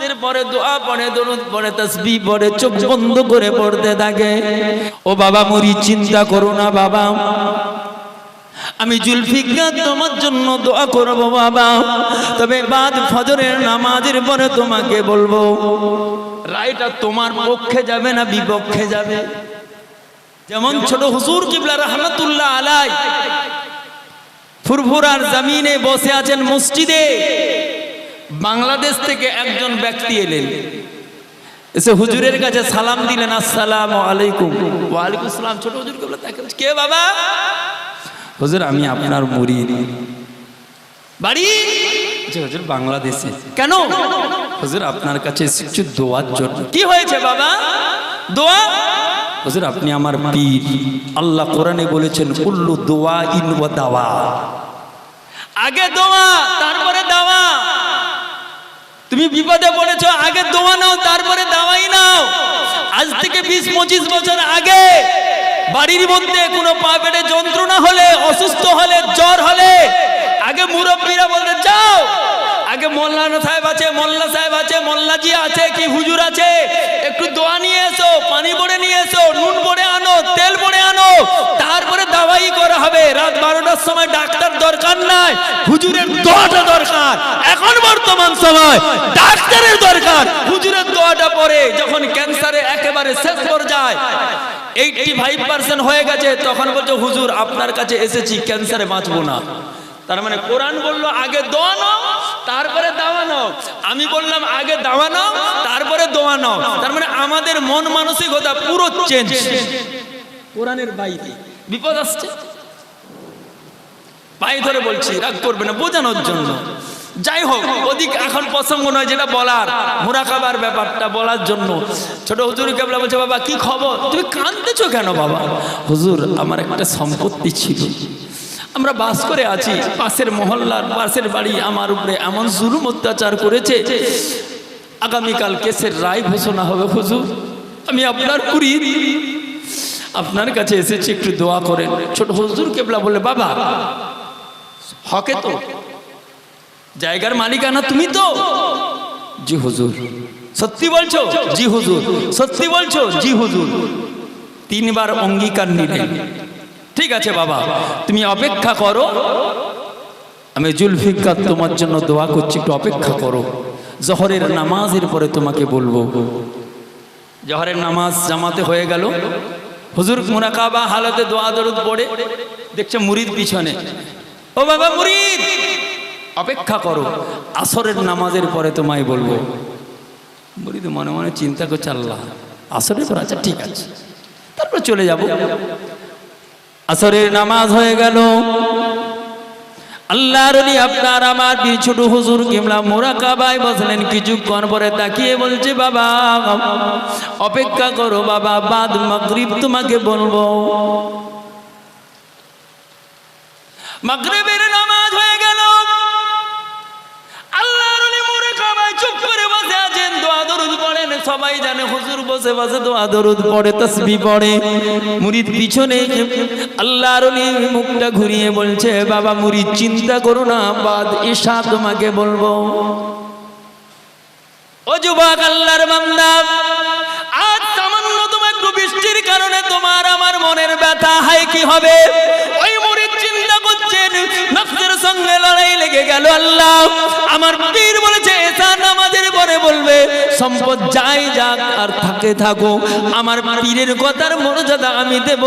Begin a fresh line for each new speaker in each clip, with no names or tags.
নামাজের পরে দোয়া পড়ে, দরুদ পড়ে তসবি পড়ে, চোখ বন্ধ করে পড়তে থাকে। ও বাবা, মুড়ি চিন্তা করো না বাবা। আমি জুলফিকার, তোমার জন্য দোয়া করব বাবা। তবে বাদ ফজরের নামাজের পরে তোমাকে বলব, রায়টা তোমার পক্ষে যাবে না বিপক্ষে যাবে। যেমন ছোট হুজুর কিবলা রহমতুল্লাহ আলাই ফুরফুরার জমিনে বসে আছেন মসজিদে। বাংলাদেশ থেকে একজন ব্যক্তি এলেন। এসে হুজুরের কাছে সালাম দিলেন, আসসালাম আলাইকুম। ওয়ালাইকুম সালাম ছোট হুজুর কে বাবা? হুজুর, আমি আপনার মুরিদ বাড়ি? যে হুজুর, বাংলাদেশে। কেন? হুজুর, আপনার কাছে এসেছি দোয়ার জন্য। কি হয়েছে বাবা? দোয়া? হুজুর, আপনি আমার পীর। আল্লাহ কোরআনে বলেছেন, কুল্লু দোয়া ইন ওয়া দাওয়া। আগে দোয়া, তারপরে দাওয়া। তুমি বিপদে পড়েছ, আগে দোয়া নাও, তারপরে দাওয়াই নাও। আজ থেকে বিশ, পঁচিশ বছর আগে বাড়ির মধ্যে কোনো পা পেটে যন্ত্রণা হলে, অসুস্থ হলে, জ্বর হলে, আগে মুরব্বীরা বলতে, যাও। আগে মোল্লানা সাহেব আছে, মোল্লা সাহেব আছে, মোল্লাজি আছে, কি হুজুর আছে? একটু দোয়া নিয়ে এসো, পানি পড়ে নিয়ে এসো, নুন পড়ে আনো তেল পড়ে আনো তারপরে দাওয়াই করা হবে সময় ডাক্তার দরকার নাই, হুজুরের দোয়াটা দরকার। এখন বর্তমান সময় ডাক্তারের দরকার, হুজুরের দোয়াটা পরে যখন ক্যান্সারে একেবারে শেষ পর্যায়ে এইটি ফাইভ পার্সেন্ট হয়ে গেছে, তখন বলছে, হুজুর, আপনার কাছে এসেছি, ক্যান্সারে বাঁচবো না। তার মানে কোরআন বলল, আগে দোয়া তারপরে দাওয়া আমি বললাম, আগে দাওয়া তারপরে দোয়া তার মানে আমাদের মন মানসিকতা পুরো চেঞ্জ কোরআনের বাইরে বিপদ আসছে। পায়ে ধরে বলছি, রাগ করবে না, বোঝানোর জন্য। যাই হোক, ওদিক এখন প্রসঙ্গ নয় যেটা বলার, মুরাকাবার ব্যাপারটা বলার জন্য। ছোট হুজুর কেবলা বলছে, বাবা, কি খবর? তুমি কাঁদতেছো কেন, বাবা? হুজুর, আমার একটা সম্পত্তি ছিল। আমরা বাস করে আছি, পাশের মহল্লার পাশের বাড়ি, আমার উপরে এমন জুলুম অত্যাচার করেছে। আগামীকাল কেসের রায় ঘোষণা হবে, হুজুর। আমি আপনার পুরী আপনার কাছে এসেছি, একটু দোয়া করেন। ছোট হুজুর কেবলা বলে বাবা হকে তো? জায়গার মালিকানা তুমি তো? জি হুজুর। সত্যি বলছো? জি হুজুর। সত্যি বলছো? জি হুজুর। তিনবার অঙ্গীকার নিলেন ঠিক আছে বাবা, তুমি অপেক্ষা করো। আমি জুলফিকার তোমার জন্য দোয়া করছি, একটু অপেক্ষা করো। জহরের নামাজের পরে তোমাকে বলব। জহরের নামাজ জামাতে হয়ে গেল। হুজুর মুরাকাবা হালতে দোয়া দরুদ পড়ে। দেখছে মুরিদ পিছনে। ও বাবা মুরিদ, অপেক্ষা করো, আসরের নামাজের পরে তোমায় বলব। মুরিদ মনে মনে চিন্তা করছে, আল্লাহ, আসরের পর আচ্ছা ঠিক আছে, তারপর চলে যাব। আসরের নামাজ হয়ে গেল। আল্লাহর অলি আপনার আমার ছোট হুজুর কিমলা মোরা মোরাকাবায় বসলেন। কিছুক্ষণ পরে তাকিয়ে বলছে, বাবা, অপেক্ষা করো, বাবা, বাদ মাগরিব তোমাকে বলব। মাগরিবের নামাজ হয়ে গেল। আল্লাহর চুপ করে বসে আছেন, দোয়া দরুদ পড়েন। সবাই জানে হুজুর বসে বসে দোয়া দরুদ পড়ে পড়ে। পিছনে আল্লাহর মুখটা ঘুরিয়ে বলছে, বাবা চিন্তা করো না, বাদ ঈশা তোমাকে বলব। ও যুবক, আল্লাহর বান্দা, আজ একটু বৃষ্টির কারণে তোমার আমার মনের ব্যথা হাই কি হবে? ওই নফসের সঙ্গে লড়াই লেগে গেল আল্লাহ। আমার পীর বলেছে এসা নামাজের পরে বলবে, সম্পদ যাই যাক আর থাকে থাকো আমার পীরের কথার মর্যাদা আমি দেব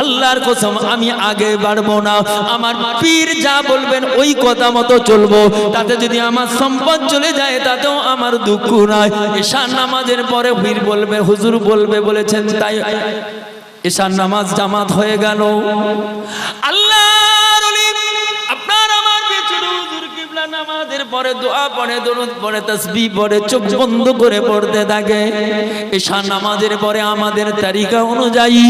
আল্লাহর কসম, আমি আগে বাড়বো না। আমার পীর যা বলবেন, ওই কথা মতো চলবো। তাতে যদি আমার সম্পদ চলে যায়, তাতেও আমার দুঃখ নাই ঈশান নামাজের পরে পীর বলবে, হুজুর বলবে, বলেছেন, তাই ঈশান নামাজ জামাত হয়ে গেল। আল্লাহর পরে দোয়া পড়ে, দরুদ পড়ে তসবি পড়ে, চোখ বন্ধ করে পড়তে থাকে। ঈশান নামাজের পরে আমাদের তালিকা অনুযায়ী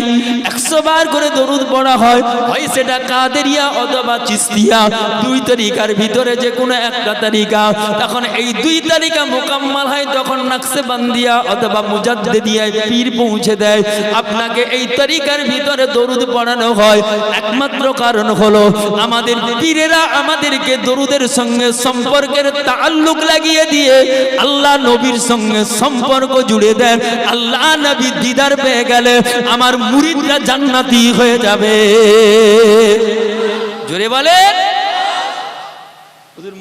একশো বার করে দরুদ পড়া হয়। হয় সেটা কাদেরিয়া অথবা চিস্তিয়া। দুই তালিকার ভিতরে যে কোনো একটা তালিকা তখন এই দুই তালিকা মোকাম্মাল হয় তখন নাকশে বান্দিয়া অথবা মুজাদ্দিদিয়ায় পীর পৌঁছে দেয়। আপনাকে এই তালিকার ভিতরে দরুদ পড়ানো হয়। একমাত্র কারণ হলো আমাদের পীরেরা আমাদেরকে দরুদের সঙ্গে সম্পর্ক সম্পর্কের তাল্লুক লাগিয়ে দিয়ে আল্লাহ নবীর সঙ্গে সম্পর্ক জুড়ে দেন। আল্লাহ নবী দিদার পেয়ে গেলে আমার মুরিদরা জান্নাতি হয়ে যাবে। জোরে বলেন। হুজুর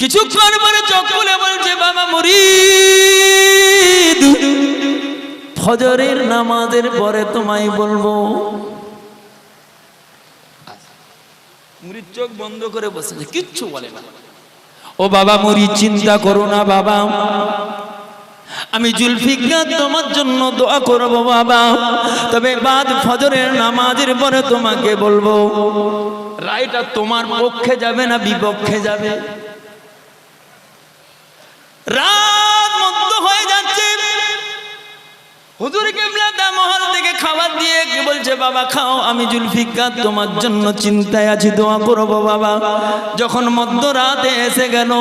কিছুক্ষণ পরে চোখ খুলে বলছে, বাবা মুরিদ, ফজরের নামাজের পরে তোমায় বলব। মুরিদ চোখ বন্ধ করে বসেছে কিচ্ছু বলে না। ও বাবা মুরি চিন্তা করো না বাবা। আমি জুলফিকার, তোমার জন্য দোয়া করব বাবা। তবে বাদ ফজরের নামাজের পরে তোমাকে বলব, রায়টা তোমার পক্ষে যাবে না বিপক্ষে যাবে। রাত মধ্য হয়ে যাচ্ছে হুজুর কেবলা দা মহল থেকে খাবার দিয়ে কি বলছে, বাবা, খাও, আমি জুলফিকার, তোমার জন্য চিন্তায় আছি, দোয়া করব, বাবা। যখন মধ্যরাতে এসে গেল,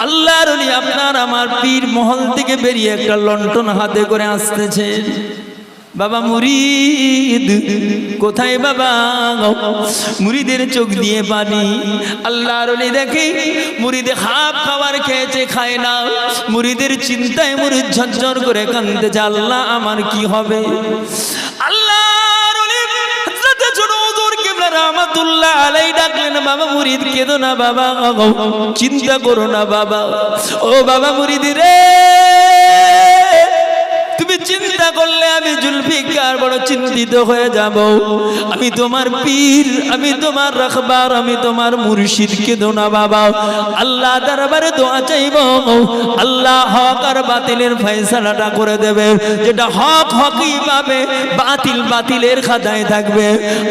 আল্লাহর আপনার আমার পীর মহল থেকে বেরিয়ে একটা লন্ঠন হাতে করে আসতেছে। বাবা মুরিদ, কোথায় বাবা মুরিদের চোখ দিয়ে পানি। আল্লাহর ওলি দেখে মুরিদে হাফ খাবার খেয়েছে, খায় না। মুরিদের চিন্তায় মুরিদ ঝরঝর করে কান্দতেছে আল্লাহ, আমার কি হবে? রাহমাতুল্লাহ আলাই বাবা মুরিদ, কেঁদো না বাবা চিন্তা করো না বাবা। ও বাবা মুরিদ রে তুমি চিন্তা করলে আমি জুলফিকার, বড় চিন্তিত হয়ে যাব। আমি তোমার পীর, আমি তোমার রাখবার, আমি তোমার মুর্শিদ, কেঁদো না বাবা। আল্লাহ দরবারে দোয়া চাইব। আল্লাহ হক আর বাতিলের ফয়সালাটা করে দেবে। যেটা হক হকই পাবে, বাতিল বাতিলের খাতায় থাকবে।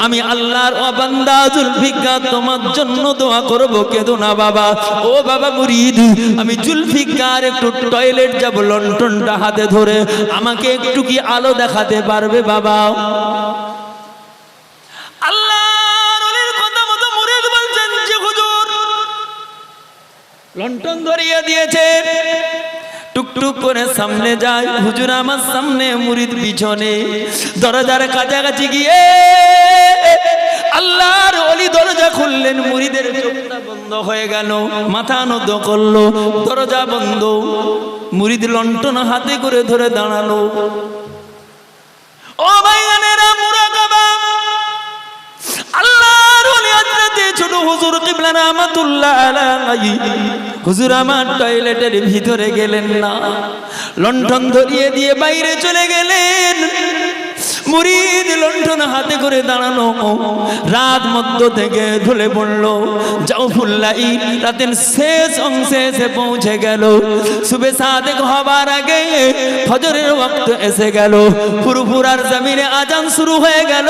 আমি আল্লাহর অবান্দা জুলফিকার, তোমার জন্য দোয়া করব, কেঁদো না বাবা। ও বাবা মুরিদ, আমি জুলফিকার, একটু টয়লেট যাব লন্ঠনটা হাতে ধরে। আমাকে একটু কি আলো দেখাতে পারবে, বাবা? লন্ঠন ধরিয়ে দিয়েছে। টুকটুক করে সামনে যায়। হুজুর আমার সামনে, মুরিদ পিছনে। দরজার কাছাকাছি গিয়ে আল্লাহর অলি দরজা খুললেন, মুরিদের চোখটা বন্ধ হয়ে গেল, মাথা নত করল, দরজা বন্ধ। মুরিদ লন্ঠন হাতে করে ধরে দাঁড়াল। ও আমার টয়লেটের ভিতরে গেলেন না। লণ্ঠন ধরিয়ে দিয়ে বাইরে চলে গেলেন। মুরিদ লণ্ঠন হাতে করে দাঁড়ানো রাত মধ্য থেকে ঢলে পড়ল। যাও ফুল্লাই রাতের শেষ অংশে এসে পৌঁছে গেল। সুবে সাদেক হবার আগে ফজরের ওয়াক্ত এসে গেল। ফুরফুরার জমিনে আজান শুরু হয়ে গেল।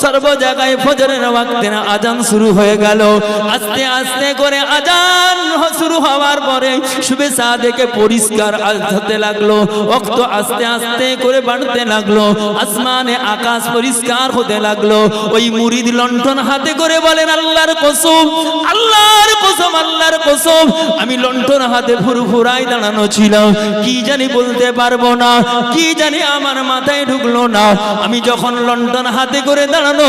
সর্ব জায়গায় ফজরের ওয়াক্তে আজান শুরু হয়ে গেল। আস্তে আস্তে করে আজান শুরু হওয়ার পরে সুবে সাদেকে পরিষ্কার আ- হতে লাগল। ওক্ত আস্তে আস্তে করে বাড়তে লাগল। আসমানে আকাশ পরিষ্কার হতে লাগল। ওই মুরিদ লণ্ঠন হাতে করে বলেন, আল্লাহর কসম আল্লাহর কসম আল্লাহর কসম। আমি লণ্ঠন হাতে ফুরফুরাই দাঁড়ানো ছিলাম। কি জানি বলতে পারব না, কি জানি আমার মাথায় ঢুকলো না। আমি যখন লণ্ঠন হাতে করে দাঁড়ানো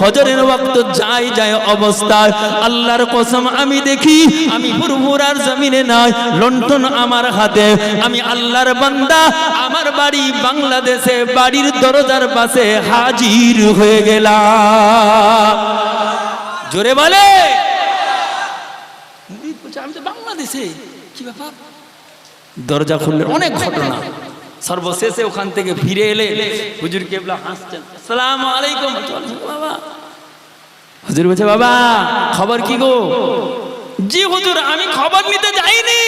ফজরের ওয়াক্ত যাই যায় অবস্থায় আল্লাহর কসম, আমি দেখি, আমি ফুরফুরার জমিনে নাই, লণ্ঠন আমার হাতে। আমি আল্লাহর বান্দা, আমার বাড়ি বাংলাদেশে, বাড়ির দরজার পাশে হাজির হয়ে গেলাম। জোরে বলে। মুরিদ বলছে, আমি তো বাংলাদেশে কি ব্যাপার? দরজা খুললেন অনেক ঘটনা। সর্বশেষে ওখান থেকে ফিরে এলে হুজুর কেবলা হাসছেন। সালাম আলাইকুম। বাবা। হুজুর বলছে বাবা খবর কি গো? জি হুজুর আমি খবর নিতে যাইনি।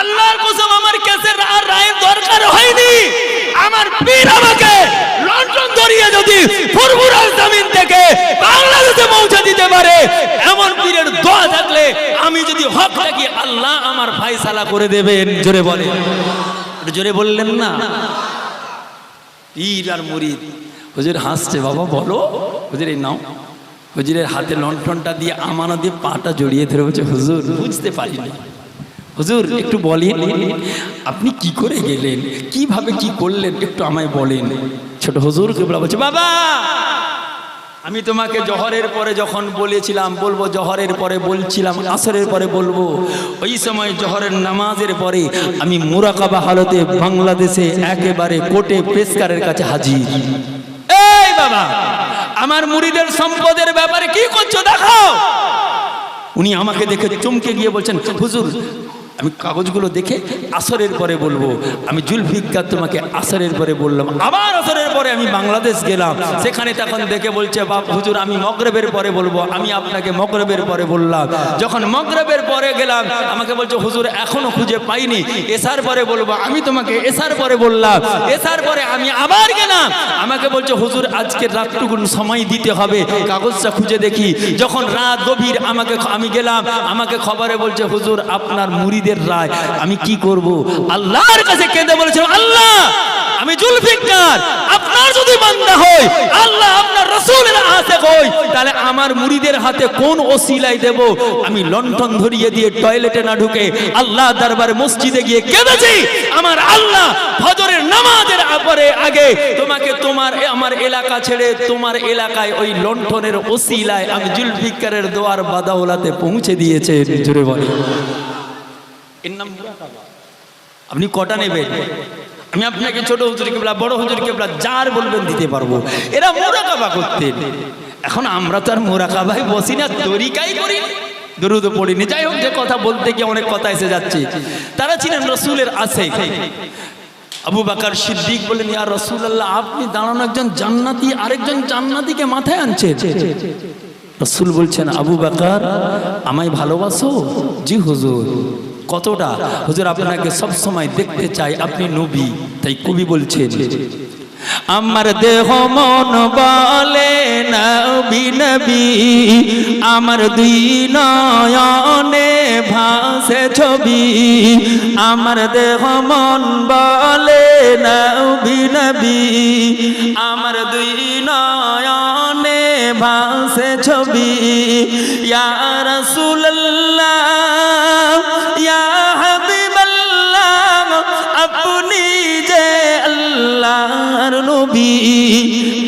আল্লাহর কসম আমার কেসের আর রায়ের দরকার হয়নি আমার পীর আমাকে লন্ডন ধরিয়ে যদি ফুরফুরার জমিন থেকে বাংলাদেশে পৌঁছে দিতে পারে এমন পীরের দোয়া থাকলে আমি যদি হক থাকি, আল্লাহ আমার ফায়সালা করে দেবেন। জোরে বলে জোরে বললেন না। পীর আর মুরিদ, হুজুর হাসছে, বাবা, বলো। হুজুর, এই নাও। হুজুরের হাতে লণ্ঠনটা দিয়ে আমানো দিয়ে পাটা জড়িয়ে ধরে বলছে, হুজুর, বুঝতে পারিনি। হুজুর, একটু বলেন, আপনি কি করে গেলেন? কীভাবে কি করলেন? একটু আমায় বলেন। ছোট হুজুর, কেবলা বলছে, বাবা আমি তোমাকে জহরের পরে যখন বলেছিলাম, বলব জহরের পরে বলছিলাম, আসরের পরে বলব, ওই সময় জহরের নামাজের পরে আমি মুরাকাবা হালতে বাংলাদেশে একেবারে কোর্টে পেশকারের কাছে হাজির। এই বাবা, আমার মুড়িদের সম্পদের ব্যাপারে কি করছ, দেখাও। উনি আমাকে দেখে চমকে গিয়ে বলছেন, হুজুর আমি কাগজগুলো দেখে আসরের পরে বলব। আমি জুলফিকার তোমাকে আসরের পরে বললাম, আবার আসরের পরে আমি বাংলাদেশ গেলাম। সেখানে তখন দেখে বলছে, বাপ, হুজুর, আমি মগরবের পরে বলব, আমি আপনাকে মগরবের পরে বললাম। যখন মগরবের পরে গেলাম, আমাকে বলছে, হুজুর, এখনও খুঁজে পাইনি। এসার পরে বলব, আমি তোমাকে এসার পরে বললাম। এসার পরে আমি আবার গেলাম। আমাকে বলছে, হুজুর, আজকে রাতটুকুন সময় দিতে হবে, কাগজটা খুঁজে দেখি। যখন রাত গভীর আমাকে, আমি গেলাম, আমাকে খবরে বলছে, হুজুর, আপনার মুরিদের রায়, আমি কি করব? আল্লাহর কাছে কেঁদে বলেছিলাম আল্লাহ, আমি জুলফিকার, আপনার যদি বান্দা হই, আল্লাহ আপনার রসুলের আশেক হই, তাহলে আমার মুরিদের হাতে কোন ওসিলাই দেব? আমি লণ্ঠন ধরিয়ে দিয়ে টয়লেটে না ঢুকে আল্লাহ দরবারে মসজিদে গিয়ে কেঁদেছি। আমার আল্লাহ ফজরের নামাজের পরে আগে তোমাকে তোমার আমার এলাকা ছেড়ে তোমার এলাকায় ওই লণ্ঠনের ওসিলায় আমি জুলফিকারের দোয়ার বাদাওলাতে পৌঁছে দিয়েছে জুড়ে বলে এর নাম। আপনি কটা নেবেন? আমি আপনাকে ছোট হুজুর কেবলা বড় হুজুর কেবলা যার বলবেন দিতে পারব। এরা মোরাকাবা করতেন। এখন আমরা তো আর মোরাকাবাই বসি না তরিকাই করি দরুদ পড়িনি। যাই হোক যে কথা বলতে গিয়ে অনেক কথা এসে যাচ্ছে। তারা ছিলেন রসুলের আছে আবু বাকার সিদ্দিক বলেন ইয়া রসুল্লাহ আপনি দাঁড়ানো একজন জান্নাতি আরেকজন জান্নাতিকে মাথায় আনছে রসুল বলছেন আবু বাকার আমায় ভালোবাসো? জি হুজুর। কতটা? হুজুর, আপনাকে সব সময় দেখতে চাই, আপনি নবী, তাই কবি বলছেন। আমার দেহ মন বলে নবী আমার দুই নয়নে ভাসে ছবি। আমার দেহ মন বলে নবী নবী আমার দুই নয়নে ভাসে ছবি। ইয়া রাসূলুল্লাহ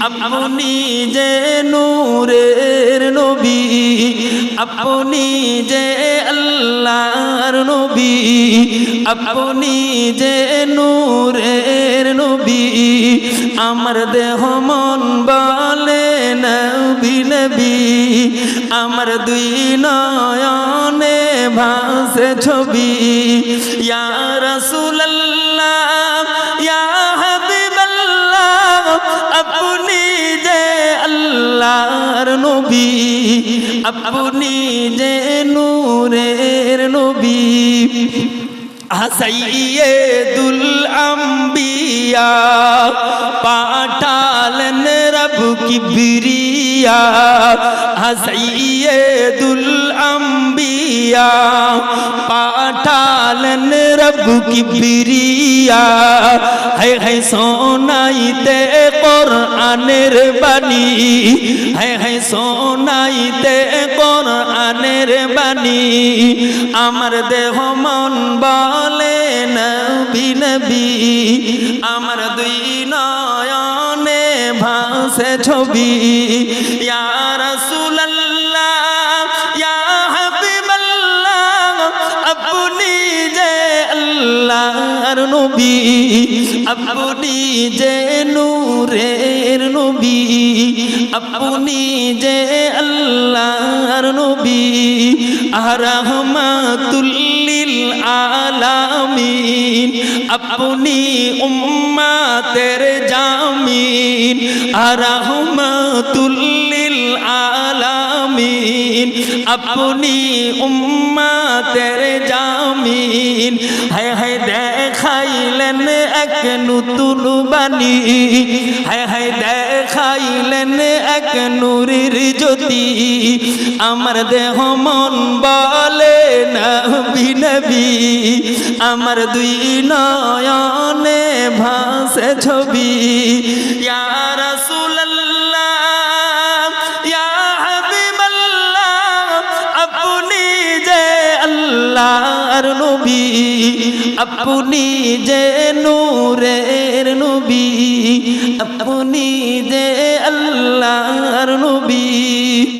আপনি যে নূরের নবী, আপনি যে আল্লাহর নবী, আপনি যে নূরের নবী, আমার দেহ মন বলে নবী নবী, আমার দুই নয়নে ভাসে ছবি। ইয়া আল্লাহর নবী আপনি যে নূরের নবী। হাসাইয়ে দুল আম্বিয়া, পাঠালেন রব কিবরিয়া। হাসাইয়ে দুল আম্বিয়া পাঠালেন রব কিবরিয়া হে হে সোনাইতে কোরআনের বাণী হে হে সোনাইতে কোরআনের বাণী আমার দেহ মন বলে নবী নবী আমার দুই নয়নে ভাসে ছবি ইয়া নবী, আপনি যে নূরের নবী, আপনি যে আল্লাহর নবী, আরহমাতুল্লিল আলামিন, আপনি উম্মাতের জামিন, আরহমাতুল্লিল আলামিন আপনি উম্মাতের জামিন। হায় হায় দেখাইলেন এক নতুন বাণী। হায় হায় দেখাইলেন এক নূরের জ্যোতি। আমার দেহ মন বলে নবী নবী। আমার দুই নয়নে ভাসে ছবি। ইয়া রাসূলুল্লাহ আল্লাহর নবী আপনি যে নূরের নবী আপনি যে আল্লাহর নবী